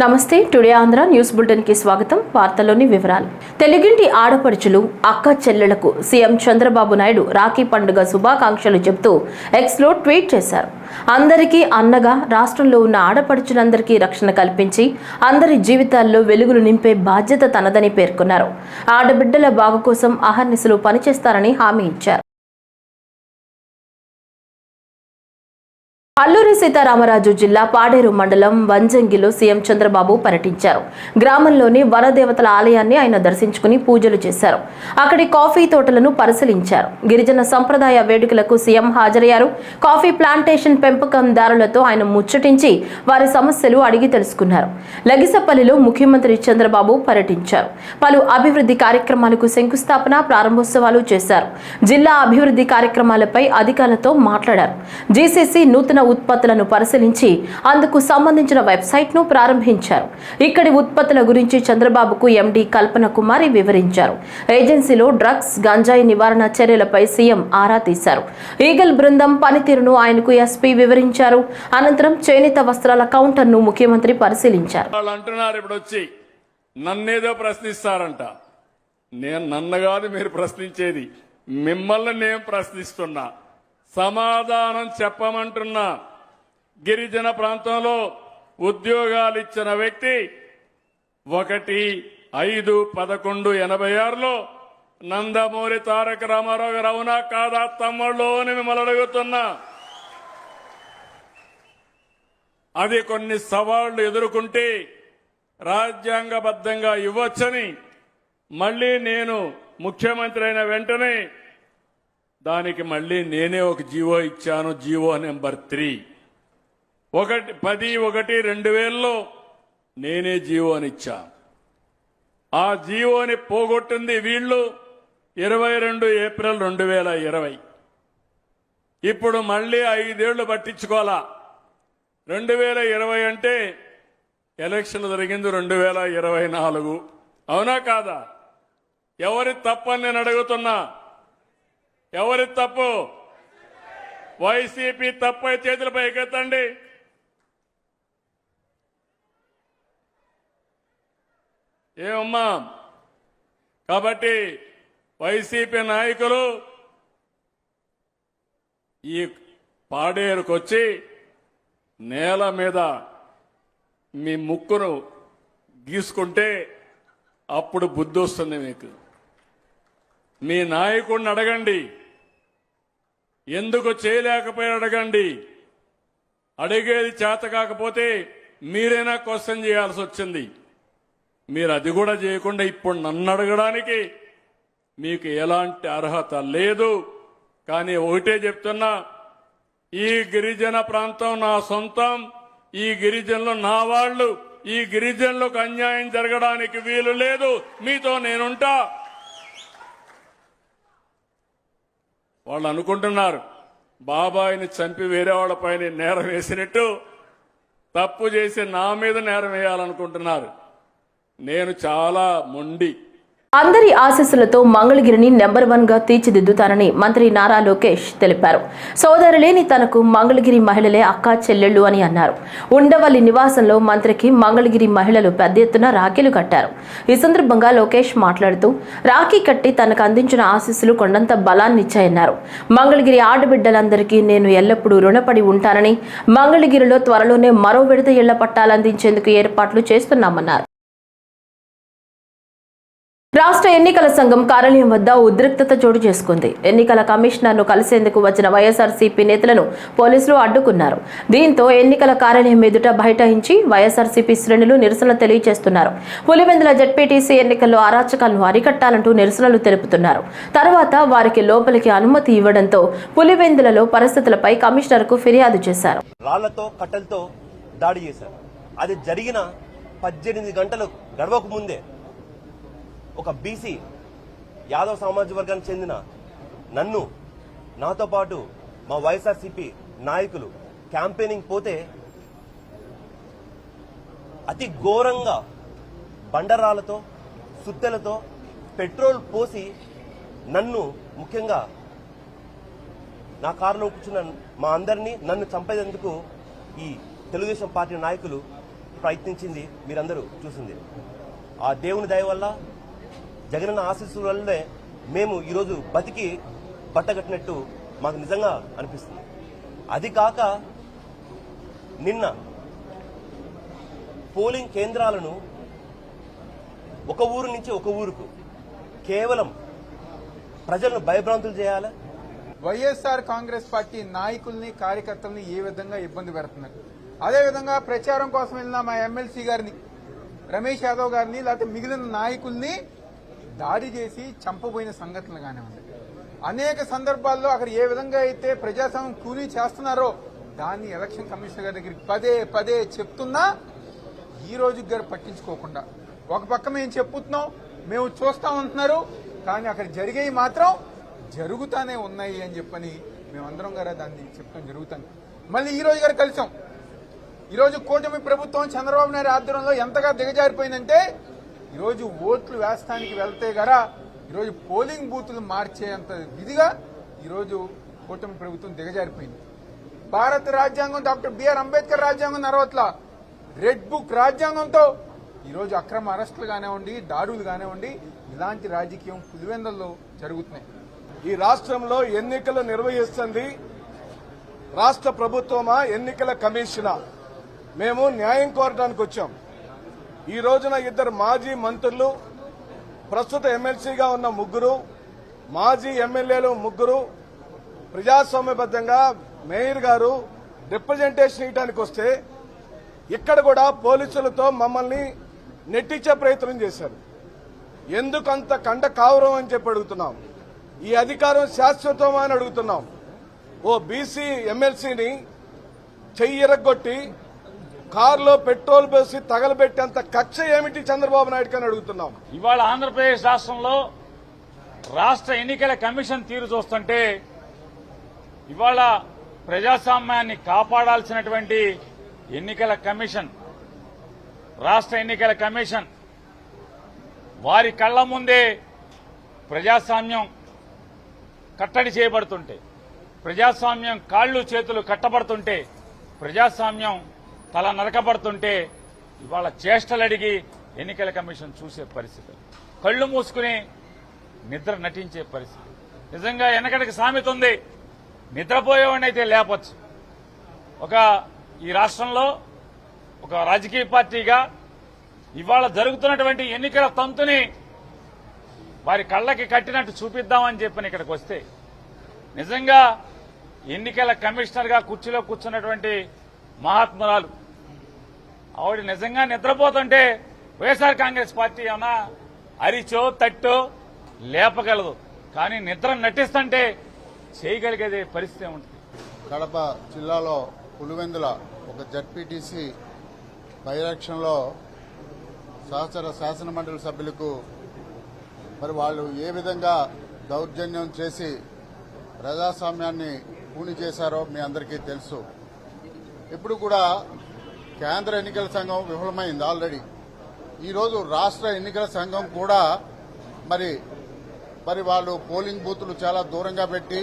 నమస్తే today Andhra news బులెటిన్కి స్వాగతం. వార్తల్లోని వివరాలు. తెలుగింటి ఆడపడుచులు అక్క చెల్లెలకు సీఎం చంద్రబాబు నాయుడు రాఖీ పండుగ శుభాకాంక్షలు చెబుతూ ఎక్స్లో ట్వీట్ చేశారు. అందరికీ అన్నగా రాష్ట్రంలో ఉన్న ఆడపడుచులందరికీ రక్షణ కల్పించి అందరి జీవితాల్లో వెలుగులు నింపే బాధ్యత తనదని పేర్కొన్నారు. ఆడబిడ్డల బాగు కోసం అహర్నిశలు పనిచేస్తారని హామీ ఇచ్చారు. అల్లూరి సీతారామరాజు జిల్లా పాడేరు మండలం వంజంగిలో సీఎం చంద్రబాబు పర్యటించారు. గ్రామంలోని వనదేవతల ఆలయాన్ని ఆయన దర్శించుకుని పూజలు చేశారు. అక్కడి కాఫీ తోటలను పరిశీలించారు. గిరిజన సంప్రదాయ వేడుకలకు సీఎం హాజరయ్యారు. కాఫీ ప్లాంటేషన్ పెంపకందారులతో ఆయన ముచ్చటించి వారి సమస్యలు అడిగి తెలుసుకున్నారు. లగిసపల్లిలో ముఖ్యమంత్రి చంద్రబాబు పర్యటించారు. పలు అభివృద్ధి కార్యక్రమాలకు శంకుస్థాపన ప్రారంభోత్సవాలు చేశారు. జిల్లా అభివృద్ధి కార్యక్రమాలపై అధికారులతో మాట్లాడారు. జీసీసీ నూతన ఉత్పత్తులను పరిశీలించి అందుకు సంబంధించిన వెబ్సైట్ను ప్రారంభించారు. ఇక్కడి ఉత్పత్తుల గురించి చంద్రబాబుకు ఎండీ కల్పన కుమారి వివరించారు. ఏజెన్సీలో డ్రగ్స్ గంజాయి నివారణ చర్యలపై సీఎం ఆరా తీశారు. ఈగల్ బృందం పనితీరును ఆయనకు ఎస్పీ వివరించారు. అనంతరం చేనేత వస్త్రాల కౌంటర్ను ముఖ్యమంత్రి పరిశీలించారు. నన్నేదో ప్రశ్నిస్తారంట. నేను నన్ను కాదు మీరు ప్రశ్నించేది. మిమ్మల్ని నేను ప్రశ్నిస్తున్నా. సమాధానం చెప్పమంటున్నా గిరిజన ప్రాంతంలో ఉద్యోగాలు ఇచ్చిన వ్యక్తి ఒకటి ఐదు పదకొండు ఎనభై ఆరులో నందమూరి తారక రామారావు గారు అవునా కాదా తమ్ముళ్ళు అని మిమ్మల్ని అడుగుతున్నా. అది కొన్ని సవాళ్ళు ఎదుర్కొంటే రాజ్యాంగబద్ధంగా ఇవ్వచ్చని మళ్ళీ నేను ముఖ్యమంత్రి అయిన వెంటనే దానికి మళ్ళీ నేనే ఒక జీవో ఇచ్చాను జీవో నెంబర్ త్రీ. ఒకటి పది ఒకటి రెండు వేలలో నేనే జీవోని ఇచ్చా ఆ జీవోని పోగొట్టింది వీళ్ళు ఇరవై రెండు ఏప్రిల్ రెండు వేల ఇరవై. ఇప్పుడు మళ్ళీ ఐదేళ్ళు పట్టించుకోవాలా? రెండు వేల ఇరవై అంటే ఎలక్షన్ జరిగింది రెండు వేల ఇరవై నాలుగు. అవునా కాదా? ఎవరి తప్పని నేను అడుగుతున్నా? ఎవరి తప్పు? వైసీపీ తప్పు చేతులపై ఎగెత్తండి ఏమమ్మా కాబట్టి వైసీపీ నాయకులు ఈ పాడేరుకొచ్చి నేల మీద మీ ముక్కును గీసుకుంటే అప్పుడు బుద్ధి వస్తుంది మీకు. మీ నాయకుడిని అడగండి. ఎందుకు చేయలేకపోయి అడగండి. అడిగేది చేత కాకపోతే మీరైనా క్వశ్చన్ చేయాల్సి వచ్చింది. మీరు అది కూడా చేయకుండా ఇప్పుడు నన్ను అడగడానికి మీకు ఎలాంటి అర్హత లేదు. కానీ ఒకటే చెప్తున్నా ఈ గిరిజన ప్రాంతం నా సొంతం ఈ గిరిజనులు నా వాళ్ళు ఈ గిరిజనులకు అన్యాయం జరగడానికి వీలు లేదు. మీతో నేనుంటా. వాళ్ళు అనుకుంటున్నారు బాబాయిని చంపి వేరే వాళ్ళపైన నేరం వేసినట్టు తప్పు చేసి నా మీద నేరం వేయాలనుకుంటున్నారు. నేను చాలా మొండి. అందరి ఆశీస్సులతో మంగళగిరిని నెంబర్ వన్గా తీర్చిదిద్దుతానని మంత్రి నారా లోకేష్ తెలిపారు. సోదరులేని తనకు మంగళగిరి మహిళలే అక్కా చెల్లెళ్ళు అని అన్నారు. ఉండవల్లి నివాసంలో మంత్రికి మంగళగిరి మహిళలు పెద్ద ఎత్తున రాఖీలు కట్టారు. ఈ సందర్భంగా లోకేష్ మాట్లాడుతూ రాఖీ కట్టి తనకు అందించిన ఆశీస్సులు కొండంత బలాన్నిచ్చాయన్నారు మంగళగిరి ఆడబిడ్డలందరికీ నేను ఎల్లప్పుడూ రుణపడి ఉంటానని మంగళగిరిలో త్వరలోనే మరో విడత ఇళ్ళ పట్టాలందించేందుకు ఏర్పాట్లు చేస్తున్నామన్నారు. రాష్ట్ర ఎన్నికల సంఘం కార్యాలయం వద్ద ఉద్రిక్తత చోటు చేసుకుంది. ఎన్నికల కమిషనర్ను కలిసేందుకు వచ్చిన వైఎస్ఆర్సీపీ నేతలను పోలీసులు అడ్డుకున్నారు. దీంతో ఎన్నికల కార్యాలయం ఎదుట బైఠాయించి వైఎస్ఆర్సీపీ శ్రేణులు నిరసన తెలియజేస్తున్నారు. పులివెందుల జడ్పీటీసీ ఎన్నికల్లో అరాచకాలను అరికట్టాలంటూ నిరసనలు తెలుపుతున్నారు. తర్వాత వారికి లోపలికి అనుమతి ఇవ్వడంతో పులివెందులలో పరిస్థితులపై కమిషనర్కు ఫిర్యాదు చేశారు. రాళ్ళతో కట్టెలతో దాడి చేశారు. అది జరిగిన పద్దెనిమిది గంటలు గడవక ముందే ఒక బీసీ యాదవ్ సామాజిక వర్గానికి చెందిన నన్ను నాతో పాటు మా వైఎస్ఆర్సీపీ నాయకులు క్యాంపెయినింగ్ పోతే అతి ఘోరంగా బండరాలతో సుత్తెలతో పెట్రోల్ పోసి నన్ను ముఖ్యంగా నా కారులో కూర్చున్న మా అందరినీ నన్ను చంపేందుకు ఈ తెలుగుదేశం పార్టీ నాయకులు ప్రయత్నించింది మీరందరూ చూసింది. ఆ దేవుని దయ వల్ల జగనన్న ఆశీస్సుల వల్లనే మేము ఈరోజు బతికి బట్టగట్టినట్టు మాకు నిజంగా అనిపిస్తుంది. అది కాక నిన్న పోలింగ్ కేంద్రాలను ఒక ఊరు నుంచి ఒక ఊరుకు కేవలం ప్రజలను భయభ్రాంతులు చేయాలా? వైఎస్ఆర్ కాంగ్రెస్ పార్టీ నాయకుల్ని కార్యకర్తల్ని ఏ విధంగా ఇబ్బంది పెడుతున్నారు? అదేవిధంగా ప్రచారం కోసం వెళ్ళిన మా ఎమ్మెల్సీ గారిని రమేష్ యాదవ్ గారిని లేకపోతే మిగిలిన నాయకుల్ని దాడి చేసి చంపబోయిన సంఘటనలు కానివ్వండి అనేక సందర్భాల్లో అక్కడ ఏ విధంగా అయితే ప్రజాస్వామ్యం కూలీ చేస్తున్నారో దాన్ని ఎలక్షన్ కమిషనర్ గారి దగ్గరికి పదే పదే చెప్తున్నా ఈ రోజు గారు పట్టించుకోకుండా. ఒక పక్క మేము చెప్పుతున్నాం మేము చూస్తా ఉంటున్నారు కానీ అక్కడ జరిగేవి మాత్రం జరుగుతానే ఉన్నాయి అని చెప్పని మేమందరం గారు దాన్ని చెప్పడం జరుగుతుంది. మళ్ళీ ఈ రోజు గారు కలిసాం. ఈరోజు కూటమి ప్రభుత్వం చంద్రబాబు నాయుడు ఆధ్వర్యంలో ఎంతగా దిగజారిపోయిందంటే ఈరోజు ఓట్లు వేస్తానికి వెళ్తే గరా ఈరోజు పోలింగ్ బూతులు మార్చేంత విధిగా ఈరోజు కూటమి ప్రభుత్వం దిగజారిపోయింది. భారత రాజ్యాంగం డాక్టర్ బిఆర్ అంబేద్కర్ రాజ్యాంగం నరవట్ల రెడ్ బుక్ రాజ్యాంగంతో ఈరోజు అక్రమ అరెస్టులు కానివ్వండి దాడులు కానివ్వండి ఇలాంటి రాజకీయం పులివెందల్లో జరుగుతున్నాయి. ఈ రాష్ట్రంలో ఎన్నికలు నిర్వహిస్తుంది రాష్ట్ర ప్రభుత్వమా ఎన్నికల కమిషనా? మేము న్యాయం కోరడానికి వచ్చాం. ఈ రోజున ఇద్దరు మాజీ మంత్రులు ప్రస్తుత ఎమ్మెల్సీగా ఉన్న ముగ్గురు మాజీ ఎమ్మెల్యేలు ముగ్గురు ప్రజాస్వామ్యబద్ధంగా మేయర్ గారు రిప్రజెంటేషన్ ఇవ్వడానికి వస్తే ఇక్కడ కూడా పోలీసులతో మమ్మల్ని నెట్టించే ప్రయత్నం చేశారు. ఎందుకు అంత కండ కావరం అని చెప్పి అడుగుతున్నాం. ఈ అధికారం శాశ్వతమా అని అడుగుతున్నాం. ఓ బీసీ ఎమ్మెల్సీని చెయ్యిరగొట్టి కారులో పెట్రోల్ పోసి తగలబెట్టేంత కక్ష ఏమిటి చంద్రబాబు నాయుడు అని అడుగుతున్నాం. ఇవాళ ఆంధ్రప్రదేశ్ రాష్ట్రంలో రాష్ట్ర ఎన్నికల కమిషన్ తీరు చూస్తుంటే ఇవాళ ప్రజాస్వామ్యాన్ని కాపాడాల్సినటువంటి ఎన్నికల కమిషన్ రాష్ట్ర ఎన్నికల కమిషన్ వారి కళ్ళ ముందే ప్రజాస్వామ్యం కట్టడి చేయబడుతుంటే ప్రజాస్వామ్యం కాళ్ళు చేతులు కట్టబడుతుంటే ప్రజాస్వామ్యం తల నరకబడుతుంటే ఇవాళ చేష్టలడిగి ఎన్నికల కమిషన్ చూసే పరిస్థితి. కళ్ళు మూసుకుని నిద్ర నటించే పరిస్థితి. నిజంగా వెనకడికి సామెత ఉంది. నిద్రపోయేవాడిని అయితే లేపచ్చు. ఒక ఈ రాష్ట్రంలో ఒక రాజకీయ పార్టీగా ఇవాళ జరుగుతున్నటువంటి ఎన్నికల తంతుని వారి కళ్ళకి కట్టినట్టు చూపిద్దామని చెప్పని ఇక్కడికి వస్తే నిజంగా ఎన్నికల కమిషనర్గా కుర్చీలో కూర్చున్నటువంటి మహాత్మురాలు ఆవిడ నిజంగా నిద్రపోతుంటే వైఎస్ఆర్ కాంగ్రెస్ పార్టీ ఏమన్నా అరిచో తట్టో లేపగలదు. కానీ నిద్ర నటిస్తుంటే చేయగలిగేది పరిస్థితి ఉంటుంది. కడప జిల్లాలో పులివెందుల ఒక జడ్పీటీసీ పరిరక్షణలో సహచర శాసన మండలి సభ్యులకు మరి వాళ్ళు ఏ విధంగా దౌర్జన్యం చేసి ప్రజాస్వామ్యాన్ని పూని చేశారో మీ అందరికీ తెలుసు. ఇప్పుడు కూడా కేంద్ర ఎన్నికల సంఘం విఫలమైంది ఆల్రెడీ. ఈరోజు రాష్ట్ర ఎన్నికల సంఘం కూడా మరి మరి వాళ్ళు పోలింగ్ బూతులు చాలా దూరంగా పెట్టి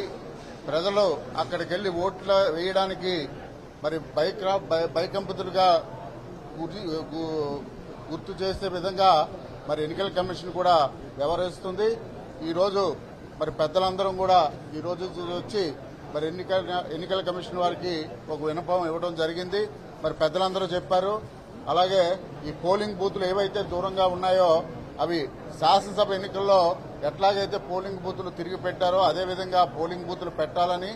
ప్రజలు అక్కడికి వెళ్ళి ఓట్లు వేయడానికి మరి బైక్ బైకంపతులుగా గుర్తు చేసే విధంగా మరి ఎన్నికల కమిషన్ కూడా వ్యవహరిస్తుంది. ఈరోజు మరి పెద్దలందరం కూడా ఈ రోజు వచ్చి మరి ఎన్నికల ఎన్నికల కమిషన్ వారికి ఒక వినపం ఇవ్వడం జరిగింది. మరి పెద్దలందరూ చెప్పారు. అలాగే ఈ పోలింగ్ బూతులు ఏవైతే దూరంగా ఉన్నాయో అవి శాసనసభ ఎన్నికల్లో ఎట్లాగైతే పోలింగ్ బూతులు తిరిగి పెట్టారో అదేవిధంగా పోలింగ్ బూతులు పెట్టాలని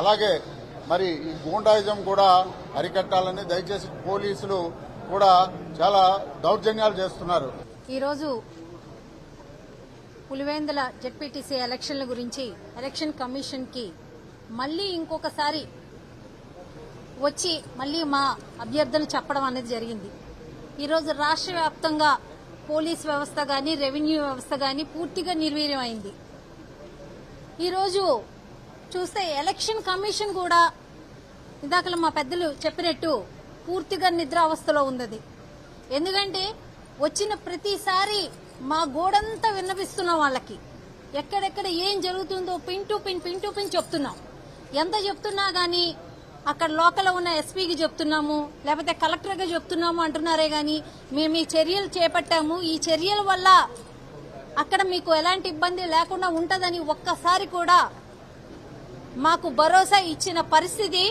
అలాగే మరి ఈ గూండాయిజం కూడా అరికట్టాలని దయచేసి పోలీసులు కూడా చాలా దౌర్జన్యాలు చేస్తున్నారు. ఈరోజు పులివేందుల జెడ్పీటీసీ ఎలక్షన్ల గురించి ఎలక్షన్ కమిషన్కి మళ్ళీ ఇంకొకసారి వచ్చి మళ్ళీ మా అభ్యర్థన చెప్పడం అనేది జరిగింది. ఈరోజు రాష్ట్ర వ్యాప్తంగా పోలీస్ వ్యవస్థ కానీ రెవెన్యూ వ్యవస్థ కానీ పూర్తిగా నిర్వీర్యం అయింది ఈరోజు చూస్తే ఎలక్షన్ కమిషన్ కూడా ఇందాక మా పెద్దలు చెప్పినట్టు పూర్తిగా నిద్ర అవస్థలో ఉన్నది. ఎందుకంటే వచ్చిన ప్రతిసారి మా గోడంతా విన్నపిస్తున్నాం వాళ్ళకి ఎక్కడెక్కడ ఏం జరుగుతుందో pin to pin pin to pin చెప్తున్నాం. ఎంత చెప్తున్నా గానీ అక్కడ లోకల్ ఉన్న ఎస్పీకి చెప్తున్నాము లేకపోతే కలెక్టర్గా చెప్తున్నాము అంటున్నారే గాని మేము ఈ చర్యలు చేపట్టాము. ఈ చర్యల వల్ల అక్కడ మీకు ఎలాంటి ఇబ్బంది లేకుండా ఉంటదని ఒక్కసారి కూడా మాకు భరోసా ఇచ్చిన పరిస్థితి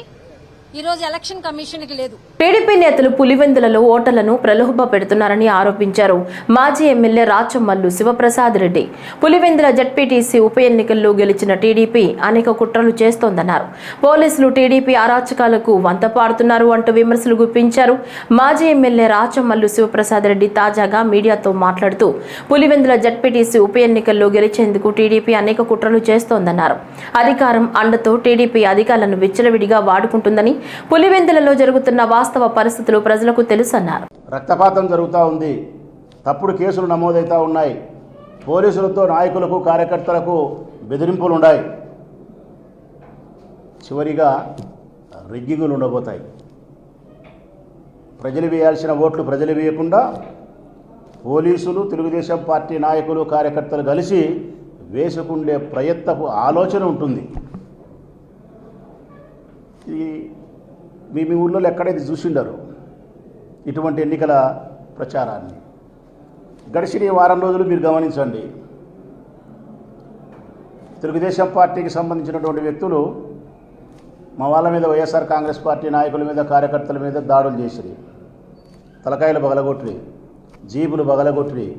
ఈరోజు ఎలక్షన్ కమిషన్కి లేదు. టీడీపీ నేతలు పులివెందులలో ఓటర్లను ప్రలోభ పెడుతున్నారని ఆరోపించారు. మాజీ ఎమ్మెల్యే రాచమల్లు శివప్రసాద్ రెడ్డి. పులివెందుల జడ్పీటీసీ ఉప ఎన్నికల్లో గెలిచిన టీడీపీ అనేక కుట్రలు చేస్తోందన్నారు. పోలీసులు టీడీపీ అరాచకాలకు వంత పాడుతున్నారు అంటూ విమర్శలు గుప్పించారు. మాజీ ఎమ్మెల్యే రాచమల్లు శివప్రసాద్ రెడ్డి తాజాగా మీడియాతో మాట్లాడుతూ పులివెందుల జడ్పీటీసీ ఉప ఎన్నికల్లో గెలిచేందుకు టీడీపీ అనేక కుట్రలు చేస్తోందన్నారు. అధికారం అండతో టీడీపీ అధికారులను విచ్చలవిడిగా వాడుకుంటుందని పులివెందులలో జరుగుతున్న వాస్తవ వాస్తవ పరిస్థితులు ప్రజలకు తెలుసన్నారు. రక్తపాతం జరుగుతూ ఉంది. తప్పుడు కేసులు నమోదవుతూ ఉన్నాయి. పోలీసులతో నాయకులకు కార్యకర్తలకు బెదిరింపులు ఉన్నాయి చివరిగా రిగ్గింగులు ఉండబోతాయి ప్రజలు వేయాల్సిన ఓట్లు ప్రజలు వేయకుండా పోలీసులు తెలుగుదేశం పార్టీ నాయకులు కార్యకర్తలు కలిసి వేసుకుండే ప్రయత్నపు ఆలోచన ఉంటుంది. ఇది మీ మీ ఊళ్ళో ఎక్కడైతే చూసిండరు ఇటువంటి ఎన్నికల ప్రచారాన్ని. గడిచిన వారం రోజులు మీరు గమనించండి. తెలుగుదేశం పార్టీకి సంబంధించినటువంటి వ్యక్తులు మా వాళ్ళ మీద వైఎస్ఆర్ కాంగ్రెస్ పార్టీ నాయకుల మీద కార్యకర్తల మీద దాడులు చేసిరి. తలకాయలు బగలగొట్టిరి. జీబులు బగలగొట్టిరి.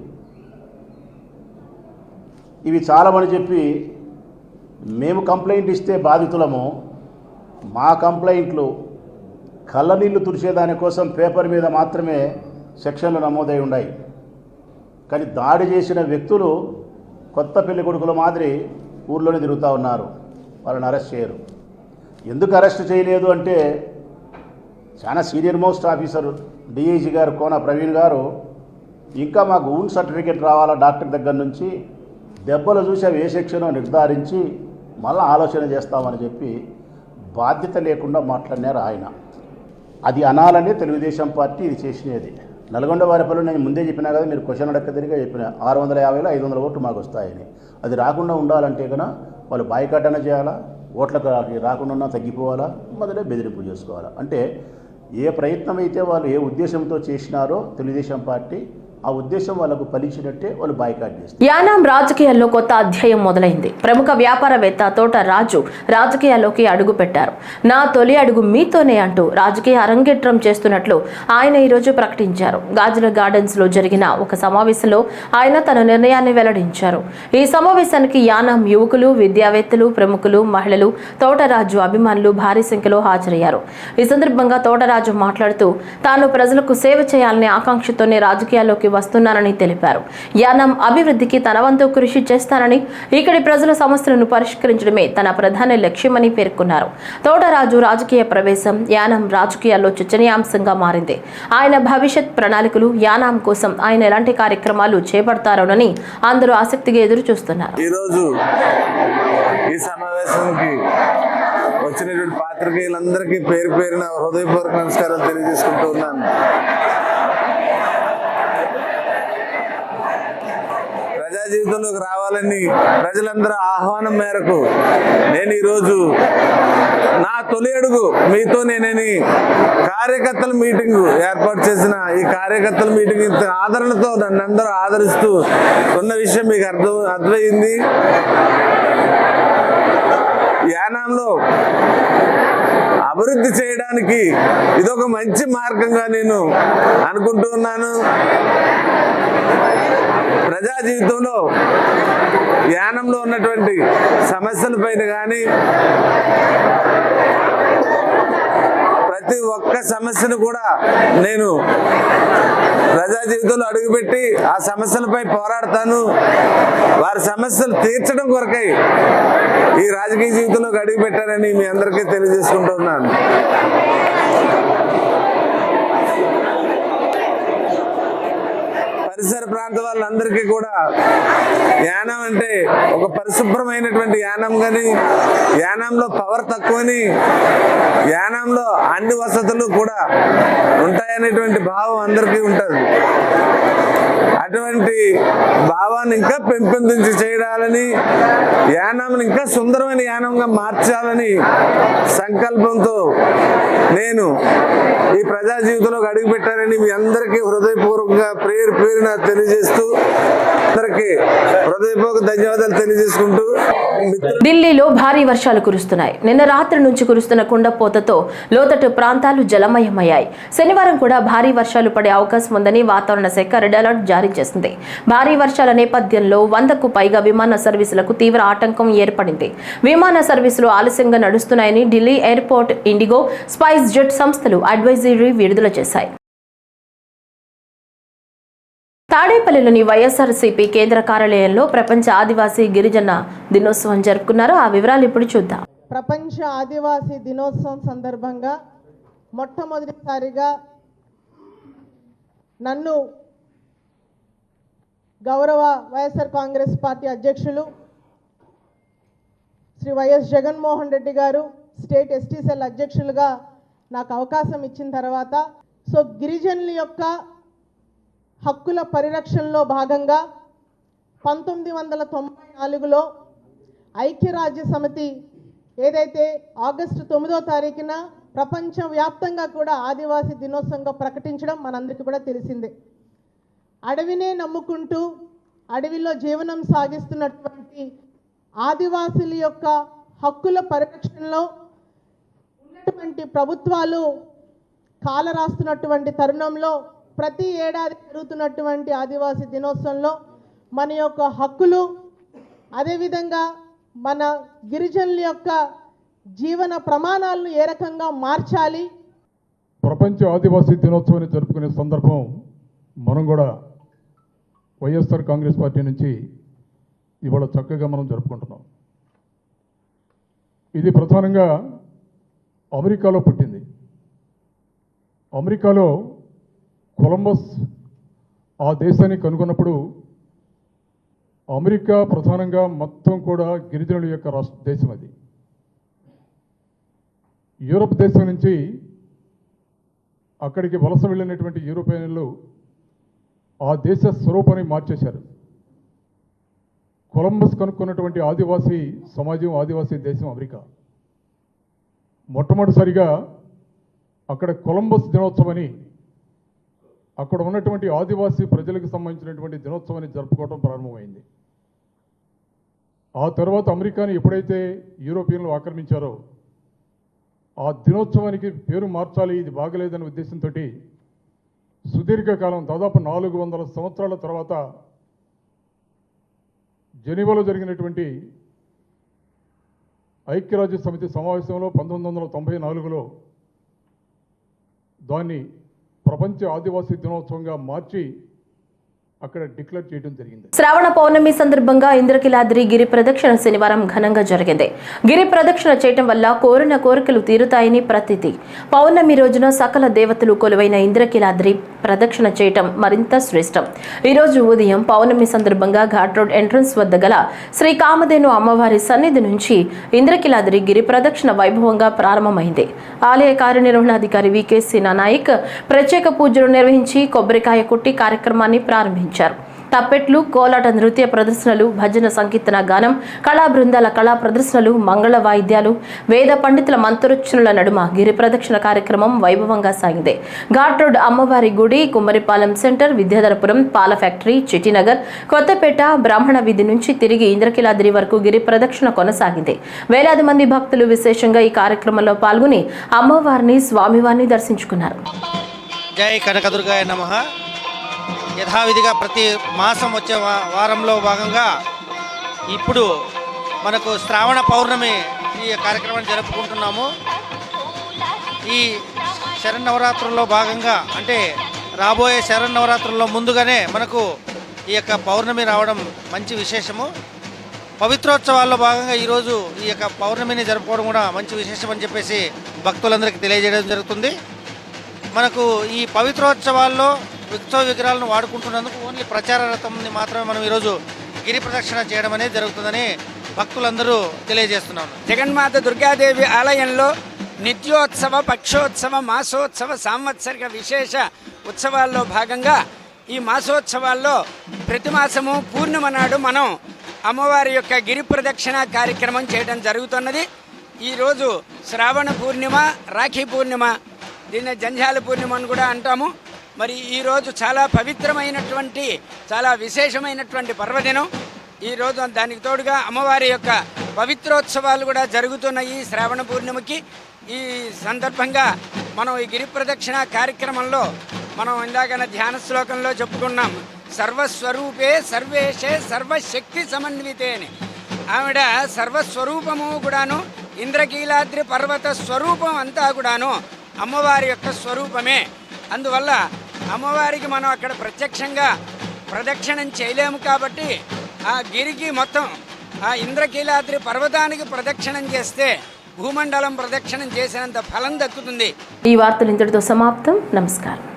ఇవి చాలామని చెప్పి మేము కంప్లైంట్ ఇస్తే బాధితులము. మా కంప్లైంట్లు కళ్ళనీళ్ళు తుడిచేదాని కోసం పేపర్ మీద మాత్రమే సెక్షన్లు నమోదై ఉన్నాయి కానీ దాడి చేసిన వ్యక్తులు కొత్త పెళ్ళి కొడుకుల మాదిరి ఊర్లోనే తిరుగుతూ ఉన్నారు. వాళ్ళని అరెస్ట్ చేయరు. ఎందుకు అరెస్ట్ చేయలేదు అంటే చాలా సీనియర్ మోస్ట్ ఆఫీసర్ డిఐజీ గారు కోన ప్రవీణ్ గారు ఇంకా మాకు ఊన్ సర్టిఫికేట్ రావాలా డాక్టర్ దగ్గర నుంచి దెబ్బలు చూసి అవి ఏ సెక్షనో నిర్ధారించి మళ్ళీ ఆలోచన చేస్తామని చెప్పి బాధ్యత లేకుండా మాట్లాడినారు ఆయన. అది అనాలనే తెలుగుదేశం పార్టీ ఇది చేసినది. నల్గొండ వారిపల్లి నేను ముందే చెప్పినా కదా మీరు క్వశ్చన్ అడక్క చెప్పిన ఆరు వందల యాభైలో ఐదు వందల ఓట్లు మాకు వస్తాయని. అది రాకుండా ఉండాలంటే కనుక వాళ్ళు బాయ్కాట్ చేయాలా? ఓట్లకు రాకుండా తగ్గిపోవాలా? మొదలే బెదిరింపు చేసుకోవాలా. అంటే ఏ ప్రయత్నం అయితే వాళ్ళు ఏ ఉద్దేశంతో చేసినారో తెలుగుదేశం పార్టీ ఆ ఉద్దేశం వాళ్ళకు ఫలించినట్టే వాళ్ళు బాయ్కాట్ చేస్తారు. యానాం రాజకీయాల్లో కొత్త అధ్యాయం మొదలైంది. ప్రముఖ వ్యాపారవేత్త తోట రాజు రాజకీయాల్లోకి అడుగు పెట్టారు నా తొలి అడుగు మీతోనే అంటూ రాజకీయ అరంగేట్రం చేస్తున్నట్లు ఆయన ఈరోజు ప్రకటించారు. గాజుల గార్డెన్స్లో జరిగిన ఒక సమావేశంలో ఆయన తన నిర్ణయాన్ని వెల్లడించారు. ఈ సమావేశానికి యానాం యువకులు విద్యావేత్తలు ప్రముఖులు మహిళలు తోటరాజు అభిమానులు భారీ సంఖ్యలో హాజరయ్యారు. ఈ సందర్భంగా తోటరాజు మాట్లాడుతూ తాను ప్రజలకు సేవ చేయాలనే ఆకాంక్షతోనే రాజకీయాల్లోకి వస్తున్నానని తెలిపారు. యానం అభివృద్ధికి తన వంతు కృషి చేస్తానని ఇక్కడి ప్రజల సమస్యలను పరిష్కరించడమే తన ప్రధాన లక్ష్యమని పేర్కొన్నారు. తోటరాజు రాజకీయ ప్రవేశం యానం రాజకీయాల్లో చర్చనీయాంశంగా మారింది. ఆయన భవిష్యత్ ప్రణాళికలు యానాం కోసం ఆయన ఎలాంటి కార్యక్రమాలు చేపడతారోనని అందరూ ఆసక్తిగా ఎదురు చూస్తున్నారు ఈరోజు ఈ సమావేశానికి వచ్చినటువంటి పాత్రికేయులందరికీ పేరు పేరున హృదయపూర్వక నమస్కారాలు తెలియజేసుకుంటూ ఉన్నాను ప్రజా జీవితంలోకి రావాలని ప్రజలందరూ ఆహ్వానం మేరకు నేను ఈరోజు నా తొలి అడుగు మీతో నేనని కార్యకర్తల మీటింగ్ ఏర్పాటు చేసిన ఈ కార్యకర్తల మీటింగ్ ఇంత ఆదరణతో నన్ను అందరూ ఆదరిస్తూ ఉన్న విషయం మీకు అర్థం అర్థమైంది. యానాంలో అభివృద్ధి చేయడానికి ఇదొక మంచి మార్గంగా నేను అనుకుంటూ ఉన్నాను. ప్రజా జీవితంలో యానంలో ఉన్నటువంటి సమస్యలపైన కానీ ప్రతి ఒక్క సమస్యను కూడా నేను ప్రజా జీవితంలో అడుగుపెట్టి ఆ సమస్యలపై పోరాడతాను. వారి సమస్యలు తీర్చడం కొరకై ఈ రాజకీయ జీవితంలోకి అడుగుపెట్టానని మీ అందరికీ తెలియజేసుకుంటున్నాను పరిసర ప్రాంత వాళ్ళందరికీ కూడా యానం అంటే ఒక పరిశుభ్రమైనటువంటి యానం కానీ యానంలో పవర్ తక్కువని యానంలో అన్ని వసతులు కూడా ఉంటాయనేటువంటి భావం అందరికీ ఉంటుంది. అటువంటి భావాన్ని ఇంకా పెంపొందించి చేయాలని యానాన్ని ఇంకా సుందరమైన యానంగా మార్చాలని సంకల్పంతో నేను ఈ ప్రజా జీవితంలోకి అడుగుపెట్టానని మీ అందరికీ హృదయపూర్వకంగా ప్రేరు పేరున తెలియజేస్తూ అందరికీ హృదయపూర్వక ధన్యవాదాలు తెలియజేసుకుంటూ ఢిల్లీలో భారీ వర్షాలు కురుస్తున్నాయి. నిన్న రాత్రి నుంచి కురుస్తున్న కుండపోతతో లోతట్టు ప్రాంతాలు జలమయమయ్యాయి. శనివారం కూడా భారీ వర్షాలు పడే అవకాశం ఉందని వాతావరణ శాఖ రెడ్ అలర్ట్ జారీ చేసింది. భారీ వర్షాల నేపథ్యంలో వందకు పైగా విమాన సర్వీసులకు తీవ్ర ఆటంకం ఏర్పడింది. విమాన సర్వీసులు ఆలస్యంగా నడుస్తున్నాయని Delhi airport IndiGo spice jet సంస్థలు అడ్వైజరీ విడుదల చేశాయి. తాడేపల్లిలోని వైఎస్ఆర్సీపీ కేంద్ర కార్యాలయంలో ప్రపంచ ఆదివాసీ గిరిజన దినోత్సవం జరుపుకున్నారు. ఆ వివరాలు ఇప్పుడు చూద్దాం. ప్రపంచ ఆదివాసీ దినోత్సవం సందర్భంగా మొట్టమొదటిసారిగా నన్ను గౌరవ వైఎస్ఆర్ కాంగ్రెస్ పార్టీ అధ్యక్షులు శ్రీ వైఎస్ జగన్మోహన్ రెడ్డి గారు స్టేట్ ఎస్టీ సెల్ అధ్యక్షులుగా నాకు అవకాశం ఇచ్చిన తర్వాత సో గిరిజనుల యొక్క హక్కుల పరిరక్షణలో భాగంగా పంతొమ్మిది వందల తొంభై నాలుగులో ఐక్యరాజ్య సమితి ఏదైతే ఆగస్టు తొమ్మిదో తారీఖున ప్రపంచవ్యాప్తంగా కూడా ఆదివాసీ దినోత్సవంగా ప్రకటించడం మనందరికీ కూడా తెలిసిందే. అడవినే నమ్ముకుంటూ అడవిలో జీవనం సాగిస్తున్నటువంటి ఆదివాసుల యొక్క హక్కుల పరిరక్షణలో ఉన్నటువంటి ప్రభుత్వాలు కాలరాస్తున్నటువంటి తరుణంలో ప్రతి ఏడాది జరుగుతున్నటువంటి ఆదివాసీ దినోత్సవంలో మన యొక్క హక్కులు అదేవిధంగా మన గిరిజనుల యొక్క జీవన ప్రమాణాలను ఏ రకంగా మార్చాలి? ప్రపంచ ఆదివాసీ దినోత్సవాన్ని జరుపుకునే సందర్భం మనం కూడా వైఎస్ఆర్ కాంగ్రెస్ పార్టీ నుంచి ఇవాళ చక్కగా మనం జరుపుకుంటున్నాం. ఇది ప్రధానంగా అమెరికాలో పుట్టింది. అమెరికాలో కొలంబస్ ఆ దేశాన్ని కనుగొన్నప్పుడు అమెరికా ప్రధానంగా మొత్తం కూడా గిరిజనుల యొక్క రాష్ట్ర దేశం అది. యూరప్ దేశం నుంచి అక్కడికి వలస వెళ్ళినటువంటి యూరోపియన్లు ఆ దేశ స్వరూపాన్ని మార్చేశారు. కొలంబస్ కనుక్కున్నటువంటి ఆదివాసీ సమాజం ఆదివాసీ దేశం అమెరికా. మొట్టమొదటిసారిగా అక్కడ కొలంబస్ దినోత్సవం అని అక్కడ ఉన్నటువంటి ఆదివాసీ ప్రజలకు సంబంధించినటువంటి దినోత్సవాన్ని జరుపుకోవడం ప్రారంభమైంది. ఆ తర్వాత అమెరికాని ఎప్పుడైతే యూరోపియన్లు ఆక్రమించారో ఆ దినోత్సవానికి పేరు మార్చాలి ఇది బాగలేదనే ఉద్దేశంతో సుదీర్ఘకాలం దాదాపు నాలుగు వందల సంవత్సరాల తర్వాత జెనీవాలో జరిగినటువంటి ఐక్యరాజ్య సమితి సమావేశంలో పంతొమ్మిది వందల తొంభై నాలుగులో దాన్ని ప్రపంచ ఆదివాసీ దినోత్సవంగా మార్చి అక్కడ డిక్లేర్ చేయడం జరిగింది. శ్రావణ పౌర్ణమి సందర్భంగా ఇంద్రకిలాద్రి గిరి ప్రదక్షిణ శనివారం ఘనంగా జరిగింది. గిరి ప్రదక్షిణ చేయటం వల్ల కోరిన కోరికలు తీరుతాయని ప్రతీతి. పౌర్ణమి రోజున సకల దేవతలు కొలువైన ఇంద్రకిలాద్రి ప్రదక్షిణ చేయటం మరింత శ్రేష్టం. ఈ రోజు ఉదయం పౌర్ణమి సందర్భంగా ఘాట్ రోడ్ ఎంట్రన్స్ వద్ద గల శ్రీ కామధేను అమ్మవారి సన్నిధి నుంచి ఇంద్రకిలాద్రి గిరి ప్రదక్షిణ వైభవంగా ప్రారంభమైంది. ఆలయ కార్యనిర్వహణాధికారి వికే సినా నాయక్ ప్రత్యేక పూజలు నిర్వహించి కొబ్బరికాయ కొట్టి కార్యక్రమాన్ని ప్రారంభించారు. తప్పెట్లు కోలాట నృత్య ప్రదర్శనలు భజన సంకీర్తన గానం కళా బృందాల కళా ప్రదర్శనలు మంగళ వాయిద్యాలు వేద పండితుల మంత్రోచ్చరణల నడుమ గిరి ప్రదక్షిణ కార్యక్రమం వైభవంగా సాగింది. ఘాట్ రోడ్ అమ్మవారి గుడి కుమ్మరిపాలెం సెంటర్ విద్యాధరపురం పాల ఫ్యాక్టరీ చిటినగర్ కొత్తపేట బ్రాహ్మణ వీధి నుంచి తిరిగి ఇంద్రకిలాద్రి వరకు గిరి ప్రదక్షిణ కొనసాగింది. వేలాది మంది భక్తులు విశేషంగా ఈ కార్యక్రమంలో పాల్గొని అమ్మవారిని స్వామివారిని దర్శించుకున్నారు. జై కనకదుర్గాయ నమః. యథావిధిగా ప్రతి మాసం వచ్చే వా- వారంలో భాగంగా ఇప్పుడు మనకు శ్రావణ పౌర్ణమి ఈ కార్యక్రమాన్ని జరుపుకుంటున్నాము. ఈ శరన్నవరాత్రుల్లో భాగంగా అంటే రాబోయే శరన్నవరాత్రుల్లో ముందుగానే మనకు ఈ యొక్క పౌర్ణమి రావడం మంచి విశేషము. పవిత్రోత్సవాల్లో భాగంగా ఈరోజు ఈ యొక్క పౌర్ణమిని జరుపుకోవడం కూడా మంచి విశేషం అని చెప్పేసి భక్తులందరికీ తెలియజేయడం జరుగుతుంది. మనకు ఈ పవిత్రోత్సవాల్లో ఉత్సవ విగ్రహాలను వాడుకుంటున్నందుకు ఓన్లీ ప్రచార రథంని మాత్రమే మనం ఈరోజు గిరి ప్రదక్షిణ చేయడం అనేది జరుగుతుందని భక్తులందరూ తెలియజేస్తున్నాం జగన్మాత దుర్గాదేవి ఆలయంలో నిత్యోత్సవ పక్షోత్సవ మాసోత్సవ సాంవత్సరిక విశేష ఉత్సవాల్లో భాగంగా ఈ మాసోత్సవాల్లో ప్రతి మాసము పూర్ణిమ నాడు మనం అమ్మవారి యొక్క గిరి ప్రదక్షిణ కార్యక్రమం చేయడం జరుగుతున్నది. ఈరోజు శ్రావణ పూర్ణిమ రాఖీ పూర్ణిమ దీన్ని జంజాల పూర్ణిమ అని కూడా అంటాము. మరి ఈరోజు చాలా పవిత్రమైనటువంటి చాలా విశేషమైనటువంటి పర్వదినం. ఈరోజు దానికి తోడుగా అమ్మవారి యొక్క పవిత్రోత్సవాలు కూడా జరుగుతున్నాయి ఈ శ్రావణ పూర్ణిమకి. ఈ సందర్భంగా మనం ఈ గిరి ప్రదక్షిణ కార్యక్రమంలో మనం ఇందాకన ధ్యాన శ్లోకంలో చెప్పుకున్నాం సర్వస్వరూపే సర్వేషే సర్వశక్తి సమన్వితే అని ఆవిడ సర్వస్వరూపము కూడాను ఇంద్రకీలాద్రి పర్వత స్వరూపం అంతా కూడాను అమ్మవారి యొక్క స్వరూపమే. అందువల్ల అమ్మవారికి మనం అక్కడ ప్రత్యక్షంగా ప్రదక్షిణం చేయలేము కాబట్టి ఆ గిరికి మొత్తం ఆ ఇంద్రకీలాద్రి పర్వతానికి ప్రదక్షిణం చేస్తే భూమండలం ప్రదక్షిణం చేసినంత ఫలం దక్కుతుంది. ఈ వార్తలు ఇంతటితో సమాప్తం. నమస్కారం.